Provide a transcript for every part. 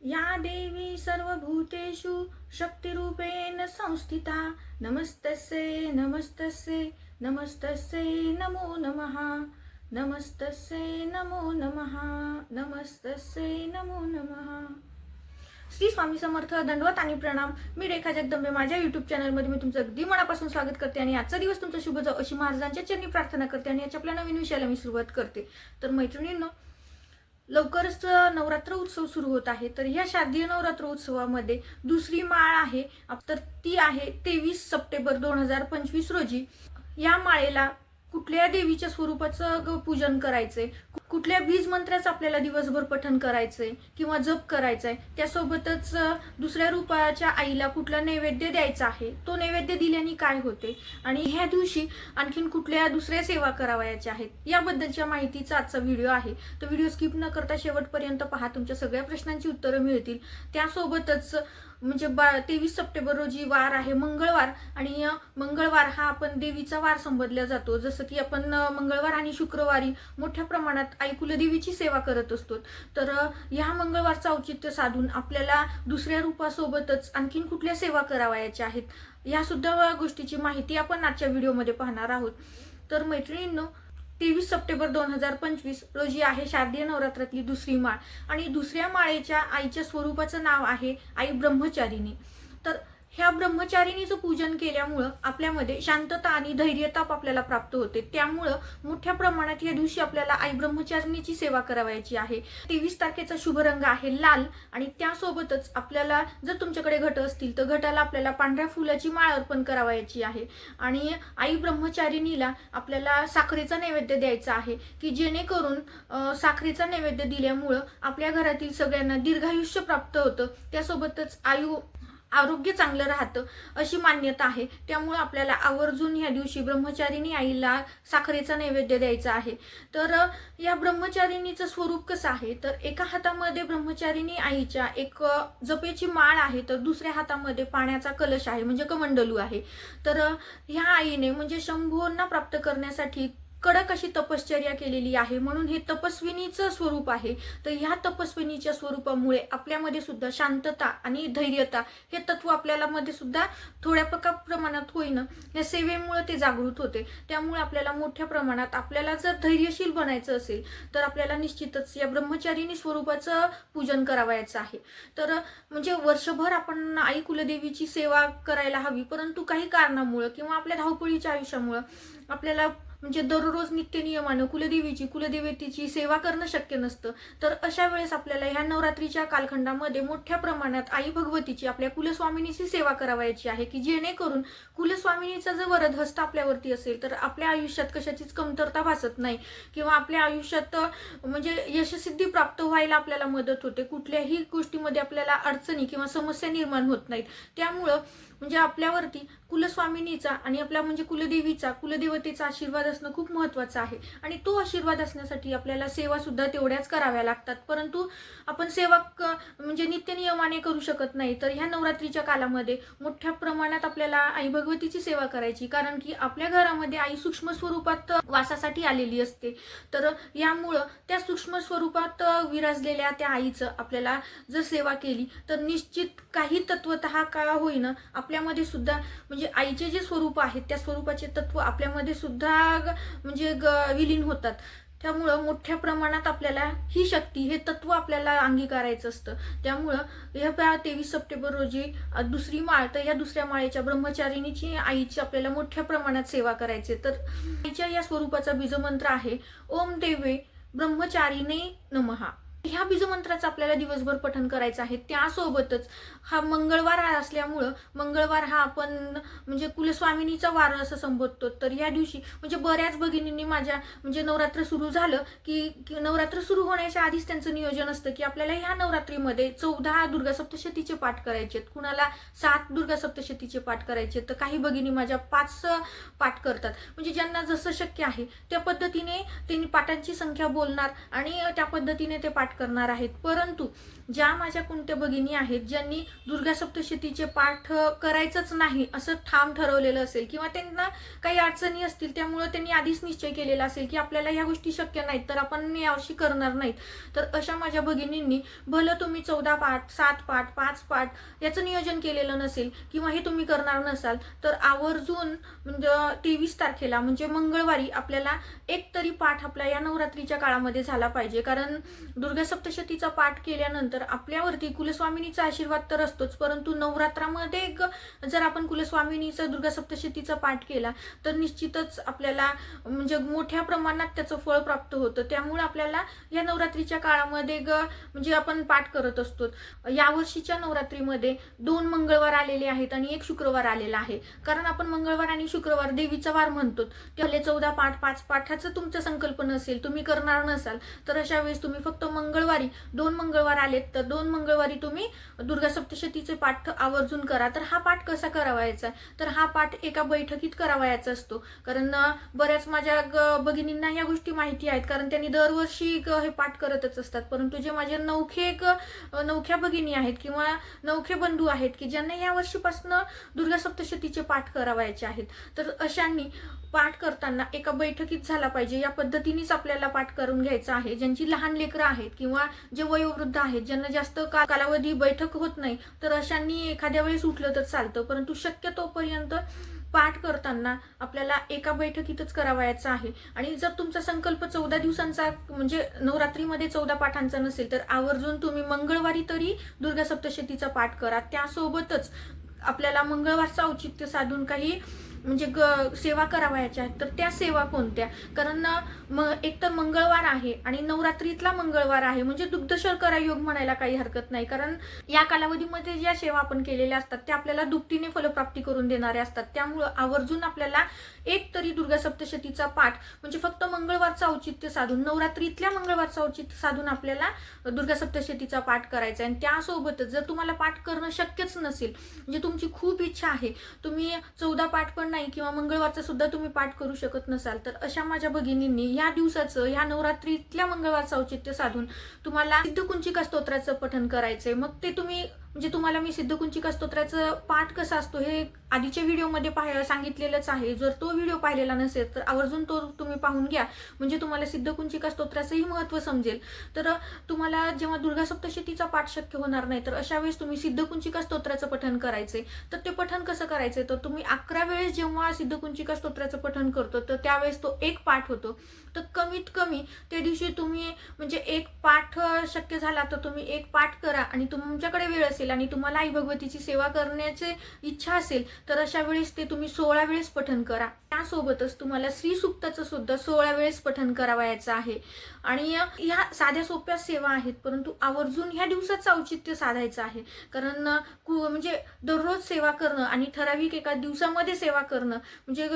या देवी सर्वभूतेषु शक्तिरूपेण संस्थिता। नमस्तस्यै नमस्तस्यै नमस्तस्यै नमो नमः। नमस्तस्यै नमो नमः। नमस्तस्यै नमो नमः। श्री स्वामी समर्थ दंडवत आणि प्रणाम। मी रेखा जगदंबे माझ्या युट्यूब चॅनलमध्ये मी तुमचं अगदी मनापासून स्वागत करते आणि आजचा दिवस तुमचा शुभ जाऊ अशी महाराजांच्या चरणी प्रार्थना करते आणि याच्या आपल्या नवीन विषयाला मी सुरुवात करते. तर मैत्रिणींनो लवकरच नवरात्र उत्सव सुरू होत आहे. तर ह्या शारदीय नवरात्र उत्सवामध्ये दुसरी माळ आहे. तर ती आहे तेवीस सप्टेंबर दोन हजार पंचवीस रोजी. या माळेला कुठल्या देवीच्या स्वरूपाचं ग- पूजन करायचंय? कुठल्या बीज मंत्राचं आपल्याला दिवसभर पठन करायचंय किंवा जप करायचंय? त्यासोबतच दुसऱ्या रूपाच्या आईला कुठला नैवेद्य द्यायचा आहे? तो नैवेद्य दिल्याने काय होते? आणि ह्या दिवशी आणखीन कुठल्या दुसऱ्या सेवा करावयाच्या आहेत? याबद्दलच्या माहितीचा आजचा व्हिडिओ आहे. तो व्हिडिओ स्किप न करता शेवटपर्यंत पहा. तुमच्या सगळ्या प्रश्नांची उत्तरं मिळतील. त्यासोबतच म्हणजे बा तेवीस सप्टेंबर रोजी वार आहे मंगळवार. आणि मंगळवार हा आपण देवीचा वार संबोधला जातो. जसं की आपण मंगळवार आणि शुक्रवारी मोठ्या प्रमाणात आई कुलदेवीची सेवा करत असतो. तर ह्या मंगळवारचं औचित्य साधून आपल्याला दुसऱ्या रूपासोबतच आणखीन कुठल्या सेवा करावयाच्या आहेत या सुद्धा गोष्टीची माहिती आपण आजच्या व्हिडिओमध्ये पाहणार आहोत. तर मैत्रिणींनो तेवीस सप्टेंबर दोन हजार पंचवीस रोजी आहे शारदीय नवरात्रातली दुसरी माळ. आणि दुसऱ्या माळेच्या आईच्या स्वरूपाचं नाव आहे आई ब्रह्मचारिणी. तर ह्या ब्रह्मचारिणीचं पूजन केल्यामुळं आपल्यामध्ये शांतता आणि धैर्यताप आपल्याला प्राप्त होते. त्यामुळं मोठ्या प्रमाणात या दिवशी आपल्याला आई ब्रह्मचारिणीची सेवा करावायची आहे. तेवीस तारखेचा शुभ रंग आहे लाल आणि त्यासोबतच आपल्याला जर तुमच्याकडे घट असतील तर घटाला आपल्याला पांढऱ्या फुलाची माळ अर्पण करावायची आहे. आणि आई ब्रह्मचारिणीला आपल्याला साखरेचा नैवेद्य द्यायचा आहे की जेणेकरून साखरेचा नैवेद्य दिल्यामुळं आपल्या घरातील सगळ्यांना दीर्घायुष्य प्राप्त होतं. त्यासोबतच आयु आरोग्य चांगलं राहतं अशी मान्यता आहे. त्यामुळे आपल्याला आवर्जून ह्या दिवशी ब्रह्मचारिणी आईला साखरेचा नैवेद्य द्यायचा आहे. तर या ब्रह्मचारिणीचं स्वरूप कसं आहे? तर एका हातामध्ये ब्रह्मचारिणी आईच्या एक जपेची माळ आहे तर दुसऱ्या हातामध्ये पाण्याचा कलश आहे म्हणजे कमंडलू आहे. तर ह्या आईने म्हणजे शंभूंना प्राप्त करण्यासाठी कडक अशी तपश्चर्या केलेली आहे. म्हणून हे तपस्विनीचं स्वरूप आहे. तर ह्या तपस्विनीच्या स्वरूपामुळे आपल्यामध्ये सुद्धा शांतता आणि धैर्यता हे तत्व आपल्याला मध्ये सुद्धा थोड्या प्रका प्रमाणात होईना. या सेवेमुळे ते जागृत होते. त्यामुळे आपल्याला मोठ्या प्रमाणात आपल्याला जर धैर्यशील बनायचं असेल तर आपल्याला निश्चितच या ब्रह्मचारिणी स्वरूपाचं पूजन करावयाचं आहे. तर म्हणजे वर्षभर आपण आई कुलदेवीची सेवा करायला हवी. परंतु काही कारणामुळं किंवा आपल्या धावपळीच्या आयुष्यामुळं आपल्याला म्हणजे दररोज नित्यनियमानं कुलदेवीची कुलदेवतेची सेवा करणं शक्य नसतं. तर अशा वेळेस आपल्याला ह्या नवरात्रीच्या कालखंडामध्ये मोठ्या प्रमाणात आई भगवतीची आपल्या कुलस्वामिनीची सेवा करावयाची आहे की जेणेकरून कुलस्वामिनीचा जर वरद हस्त आपल्यावरती असेल तर आपल्या आयुष्यात कशाचीच कमतरता भासत नाही. किंवा आपल्या आयुष्यात म्हणजे यशसिद्धी प्राप्त व्हायला आपल्याला मदत होते. कुठल्याही गोष्टीमध्ये आपल्याला अडचणी किंवा समस्या निर्माण होत नाहीत. त्यामुळं म्हणजे आपल्यावरती कुलस्वामिनीचा आणि आपल्या म्हणजे कुलदेवीचा कुलदेवतेचा आशीर्वाद असणं खूप महत्वाचं आहे. आणि तो आशीर्वाद असण्यासाठी आपल्याला सेवा सुद्धा तेवढ्याच कराव्या लागतात. परंतु आपण सेवा क- म्हणजे नित्य नियमाने करू शकत नाही. तर ह्या नवरात्रीच्या कालामध्ये मोठ्या प्रमाणात आपल्याला आई भगवतीची सेवा करायची. कारण की आपल्या घरामध्ये आई सूक्ष्म स्वरूपात वासासाठी आलेली असते. तर यामुळं त्या सूक्ष्म स्वरूपात विराजलेल्या त्या आईचं आपल्याला जर सेवा केली तर निश्चित काही तत्वत का होईना आपल्यामध्ये सुद्धा म्हणजे आईचे जे स्वरूप आहेत त्या स्वरूपाचे तत्व आपल्यामध्ये सुद्धा म्हणजे ग- विलीन होतात. त्यामुळं मोठ्या प्रमाणात आपल्याला ही शक्ती हे तत्व आपल्याला अंगीकारायचं असतं. त्यामुळं ह्या तेवीस सप्टेंबर रोजी दुसरी माळ तर या दुसऱ्या माळेच्या ब्रह्मचारिणीची आईची आपल्याला मोठ्या प्रमाणात सेवा करायची तर आईच्या या स्वरूपाचा बीजमंत्र आहे ओम देवे ब्रह्मचारिणे नमहा. ह्या बीजमंत्राचं आपल्याला दिवसभर पठण करायचं आहे. त्यासोबतच हा मंगळवार असल्यामुळं मंगळवार हा आपण म्हणजे कुलस्वामिनीचा वार असं संबोधतो. तर या दिवशी म्हणजे बऱ्याच भगिनींनी माझ्या म्हणजे नवरात्र सुरू झालं की की नवरात्र सुरू होण्याच्या आधीच त्यांचं नियोजन असतं की आपल्याला ह्या नवरात्रीमध्ये चौदा दुर्गा सप्तशतीचे पाठ करायचे आहेत. कुणाला सात दुर्गा सप्तशतीचे पाठ करायचे आहेत. तर काही भगिनी माझ्या पाच पाठ करतात. म्हणजे ज्यांना जसं शक्य आहे त्या पद्धतीने त्यांनी पाठांची संख्या बोलणार आणि त्या पद्धतीने ते पाठ करणार आहेत. परंतु ज्या माझ्या कोणत्या भगिनी आहेत ज्यांनी दुर्गा सप्तशतीचे पाठ करायचंच नाही असं ठाम ठरवलेलं असेल किंवा त्यांना काही अडचणी असतील त्यामुळे त्यांनी आधीच निश्चय केलेला असेल की आपल्याला ह्या गोष्टी शक्य नाहीत तर आपण यावर्षी करणार नाहीत. तर अशा माझ्या भगिनींनी भलं तुम्ही चौदा पाठ सात पाठ पाच पाठ याचं नियोजन केलेलं नसेल किंवा हे तुम्ही करणार नसाल तर आवर्जून म्हणजे तेवीस तारखेला म्हणजे मंगळवारी आपल्याला एक तरी पाठ आपल्या या नवरात्रीच्या काळामध्ये झाला पाहिजे. कारण दुर्गा सप्तशतीचा पाठ केल्यानंतर आपल्यावरती कुलस्वामिनीचा आशीर्वाद तर असतोच परंतु नवरात्रामध्ये ग- जर आपण कुलस्वामिनीचा दुर्गा सप्तशतीचा पाठ केला तर निश्चितच आपल्याला म्हणजे मोठ्या प्रमाणात त्याचं फळ प्राप्त होतं. त्यामुळे आपल्याला या नवरात्रीच्या काळामध्ये ग म्हणजे आपण पाठ करत असतो. यावर्षीच्या नवरात्रीमध्ये दोन मंगळवार आलेले आहेत आणि एक शुक्रवार आलेला आहे. कारण आपण मंगळवार आणि शुक्रवार देवीचा वार म्हणतो. त्याले चौदा पाठ पाच पाठाचं तुमचं संकल्प नसेल तुम्ही करणार नसाल तर अशा वेळेस तुम्ही फक्त मंगळवारी दोन मंगळवार आलेत तर दोन मंगळवारी तुम्ही दुर्गा सप्तशतीचे पाठ आवर्जून करा. तर हा पाठ कसा करावायचा? तर हा पाठ एका बैठकीत करावायचा असतो. कारण बऱ्याच माझ्या ग- भगिनींना या गोष्टी माहिती आहेत. कारण त्यांनी दरवर्षी हे पाठ करतच असतात. परंतु जे माझे नवखे एक नवख्या नौख्या भगिनी आहेत किंवा नौखे बंधू आहेत की ज्यांना या वर्षीपासून दुर्गा सप्तशतीचे पाठ करावायचे आहेत. तर अशांनी पाठ करताना एका बैठकीत झाला पाहिजे. या पद्धतीनेच आपल्याला पाठ करून घ्यायचा आहे. ज्यांची लहान लेकरं आहेत किंवा जे वयोवृद्ध आहेत ज्यांना जास्त का- कालावधी बैठक होत नाही तर अशांनी एखाद्या वेळेस उठलं तर चालतं. परंतु शक्यतोपर्यंत पाठ करताना आपल्याला एका बैठकीतच करावायचा आहे. आणि जर तुमचा संकल्प चौदा दिवसांचा म्हणजे नवरात्रीमध्ये चौदा पाठांचा नसेल तर आवर्जून तुम्ही मंगळवारी तरी दुर्गा सप्तशतीचा पाठ करा. त्यासोबतच आपल्याला मंगळवारचं औचित्य साधून काही म्हणजे ग सेवा करावयाच्या आहेत तर त्या सेवा कोणत्या? कारण म एक तर मंगळवार आहे आणि नवरात्रीतला मंगळवार आहे. म्हणजे दुग्ध शर्करा योग म्हणायला काही हरकत नाही. कारण या कालावधीमध्ये ज्या सेवा आपण केलेल्या असतात त्या आपल्याला दुपटीने फलप्राप्ती करून देणाऱ्या असतात. त्यामुळं आवर्जून आपल्याला एक तरी दुर्गा सप्तशतीचा पाठ म्हणजे फक्त मंगळवारचं औचित्य साधून नवरात्रीतल्या मंगळवारचं औचित्य साधून आपल्याला दुर्गा सप्तशतीचा पाठ करायचा आहे. आणि त्यासोबतच जर तुम्हाला पाठ करणं शक्यच नसेल म्हणजे तुमची खूप इच्छा आहे तुम्ही चौदा पाठ पण नाही किंवा मंगळवारचं सुद्धा तुम्ही पाठ करू शकत नसाल तर अशा माझ्या भगिनींनी या दिवसाचं ह्या नवरात्रीतल्या मंगळवारचं औचित्य साधून तुम्हाला सिद्धकुंचिका स्तोत्राचं पठण करायचंय. मग ते तुम्ही म्हणजे तुम्हाला मी सिद्धकुंचिका स्तोत्राचं पाठ कसा असतो हे आधीच्या व्हिडिओमध्ये पाहायला सांगितलेलंच आहे. जर तो व्हिडिओ पाहिलेला नसेल तर आवर्जून तो तुम्ही पाहून घ्या. म्हणजे तुम्हाला सिद्धकुंचिका स्तोत्राचंही महत्त्व समजेल. तर तुम्हाला जेव्हा दुर्गा सप्तशतीचा पाठ शक्य होणार नाही तर अशा वेळेस तुम्ही सिद्धकुंचिका स्तोत्राचं पठण आहे तर ते पठण कसं करायचं तर तुम्ही अकरा वेळेस जेव्हा सिद्धकुंचिका स्तोत्राचं पठण करतो तर त्यावेळेस तो एक पाठ होतो. तर कमीत कमी त्या दिवशी तुम्ही म्हणजे एक पाठ शक्य झाला तर तुम्ही एक पाठ करा आणि तुमच्याकडे वेळ असेल आणि तुम्हाला आई भगवतीची सेवा करण्याची इच्छा असेल तर अशा वेळेस ते तुम्ही सोळा वेळेस पठन करा. त्यासोबतच तुम्हाला श्री सुद्धा सोळा वेळेस पठन करावायचं आहे. आणि ह्या साध्या सोप्या सेवा आहेत परंतु आवर्जून ह्या दिवसाचं औचित्य साधायचं आहे. कारण कु- म्हणजे दररोज सेवा करणं आणि ठराविक एका दिवसामध्ये सेवा करणं म्हणजे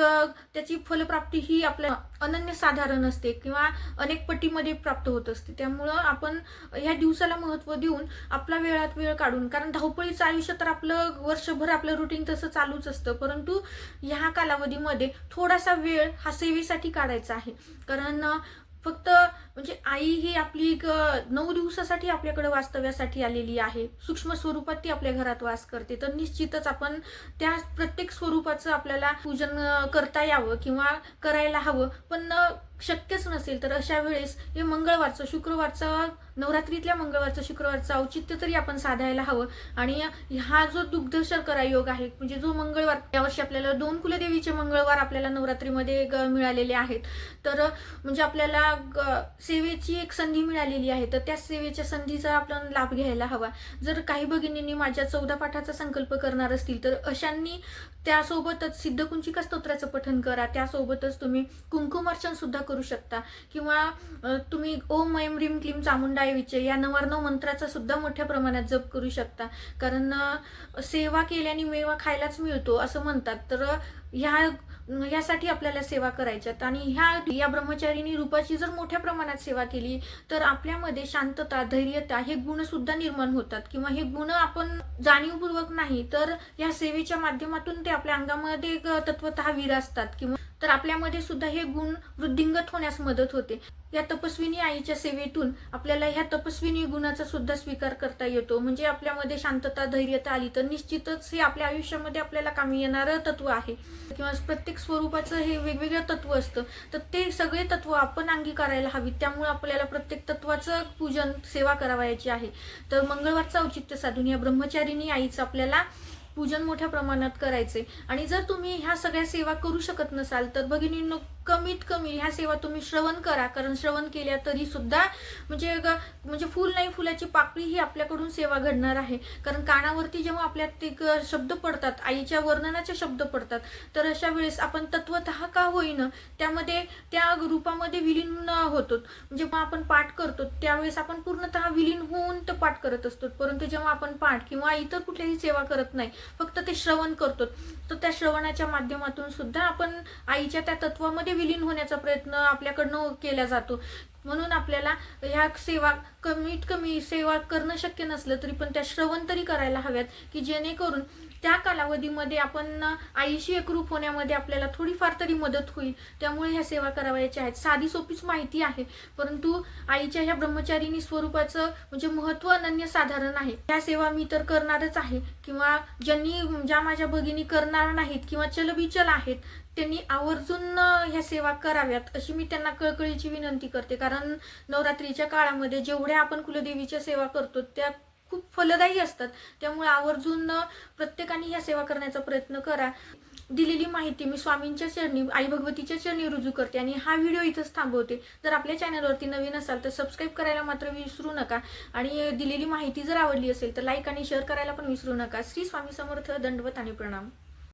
त्याची फलप्राप्ती ही आपल्या अनन्य साधारण असते किंवा अनेक पटीमध्ये प्राप्त होत असते. त्यामुळं आपण ह्या दिवसाला महत्त्व देऊन आपला वेळात वेळ काढून कारण धावपळीचं आयुष्य तर आपलं वर्षभर आपलं रुटीन तसं चालूच असतं. परंतु ह्या कालावधीमध्ये थोडासा वेळ हा सेवेसाठी काढायचा आहे. कारण फक्त म्हणजे आई ही आपली एक नऊ दिवसासाठी आपल्याकडे वास्तव्यासाठी आलेली आहे. सूक्ष्म स्वरूपात ती आपल्या घरात वास करते. तर निश्चितच आपण त्या प्रत्येक स्वरूपाचं आपल्याला पूजन करता यावं किंवा करायला हवं. पण शक्यच नसेल तर अशा वेळेस हे मंगळवारचं शुक्रवारचं नवरात्रीतल्या मंगळवारचं शुक्रवारचं औचित्य तरी आपण साधायला हवं. आणि हा जो दुग्ध शर्करा योग आहे म्हणजे जो मंगळवार यावर्षी आपल्याला दोन कुलदेवीचे मंगळवार आपल्याला नवरात्रीमध्ये ग- मिळालेले आहेत. तर म्हणजे आपल्याला ग- सेवेची एक संधी मिळालेली आहे तर त्या सेवेच्या संधीचा आपण लाभ घ्यायला हवा. जर काही भगिनींनी माझ्या चौदा पाठाचा संकल्प करणार असतील तर अशांनी त्यासोबतच सिद्धकुंचिका स्तोत्राचं पठन करा. त्यासोबतच तुम्ही कुंकुमार्चन सुद्धा करू शकता. किंवा तुम्ही ओम ऐम रिम क्लीम चामुंडाय विचे या नवरनव मंत्राचा सुद्धा मोठ्या प्रमाणात जप करू शकता. कारण सेवा केल्याने मेवा खायलाच मिळतो असं म्हणतात. तर ह्या ह्यासाठी आपल्याला सेवा करायच्यात आणि ह्या या ब्रह्मचारीनी रूपाची जर मोठ्या प्रमाणात सेवा केली तर आपल्यामध्ये शांतता धैर्यता हे गुण सुद्धा निर्माण होतात. किंवा हे गुण आपण जाणीवपूर्वक नाही तर या सेवेच्या माध्यमातून ते आपल्या अंगामध्ये तत्वत विराजतात. किंवा तर आपल्यामध्ये सुद्धा हे गुण वृद्धिंगत होण्यास मदत होते. या तपस्विनी आईच्या सेवेतून आपल्याला ह्या तपस्विनी गुणाचा सुद्धा स्वीकार करता येतो. म्हणजे आपल्यामध्ये शांतता धैर्यता आली तर निश्चितच हे आपल्या आयुष्यामध्ये आपल्याला कामी येणारं तत्व आहे. किंवा प्रत्येक स्वरूपाचं हे वेगवेगळं तत्व असतं. तर ते सगळे तत्व आपण अंगीकारायला हवी त्यामुळे आपल्याला प्रत्येक तत्वाचं पूजन सेवा करावयाची आहे. तर मंगळवारचं औचित्य साधून या ब्रह्मचारिणी आईचं आपल्याला पूजन मोठ्या प्रमाणात करायचे. आणि जर तुम्ही ह्या सगळ्या सेवा करू शकत नसाल तर भगिनींनो कमीत कमी ह्या सेवा तुम्ही श्रवण करा. कारण श्रवण केल्या तरी सुद्धा म्हणजे म्हणजे फुल नाही फुलाची पाकळी ही आपल्याकडून सेवा घडणार आहे. कारण कानावरती जेव्हा आपल्या ते शब्द पडतात आईच्या वर्णनाचे शब्द पडतात तर अशा वेळेस आपण तत्वत का होईन त्यामध्ये त्या रूपामध्ये विलीन होतो म्हणजे जेव्हा आपण पाठ करतो त्यावेळेस आपण पूर्णतः विलीन होऊन तो पाठ करत असतो. परंतु जेव्हा आपण पाठ किंवा इतर कुठल्याही सेवा करत नाही फक्त ते श्रवण करतो तर त्या श्रवणाच्या माध्यमातून सुद्धा आपण आईच्या त्या तत्वामध्ये विलीन होण्याचा प्रयत्न आपल्याकडनं केला जातो. म्हणून आपल्याला ह्या सेवा कमीत कमी सेवा करणं शक्य नसलं तरी पण त्या श्रवण तरी करायला हव्यात की जेणेकरून त्या कालावधीमध्ये आपण आईशी एकरूप होण्यामध्ये आपल्याला थोडीफार तरी मदत होईल. त्यामुळे ह्या सेवा करावयाच्या आहेत. साधी सोपीच माहिती आहे परंतु आईच्या ह्या ब्रह्मचारिणी स्वरूपाचं म्हणजे महत्त्व अनन्य साधारण आहे. ह्या सेवा मी तर करणारच आहे किंवा ज्यांनी ज्या माझ्या भगिनी करणार नाहीत किंवा चलबिचल आहेत त्यांनी आवर्जून ह्या सेवा कराव्यात अशी मी त्यांना कळकळीची विनंती करते. कारण नवरात्रीच्या काळामध्ये जेवढ्या आपण कुलदेवीच्या सेवा करतो त्या खूप फलदायी असतात. त्यामुळे आवर्जून प्रत्येकाने ह्या सेवा करण्याचा प्रयत्न करा. दिलेली माहिती मी स्वामींच्या चरणी आई भगवतीच्या चरणी रुजू करते आणि हा व्हिडिओ इथंच थांबवते. जर आपल्या चॅनलवरती नवीन असाल तर सबस्क्राईब करायला मात्र विसरू नका. आणि दिलेली माहिती जर आवडली असेल तर लाईक आणि शेअर करायला पण विसरू नका. श्री स्वामी समर्थ दंडवत आणि प्रणाम.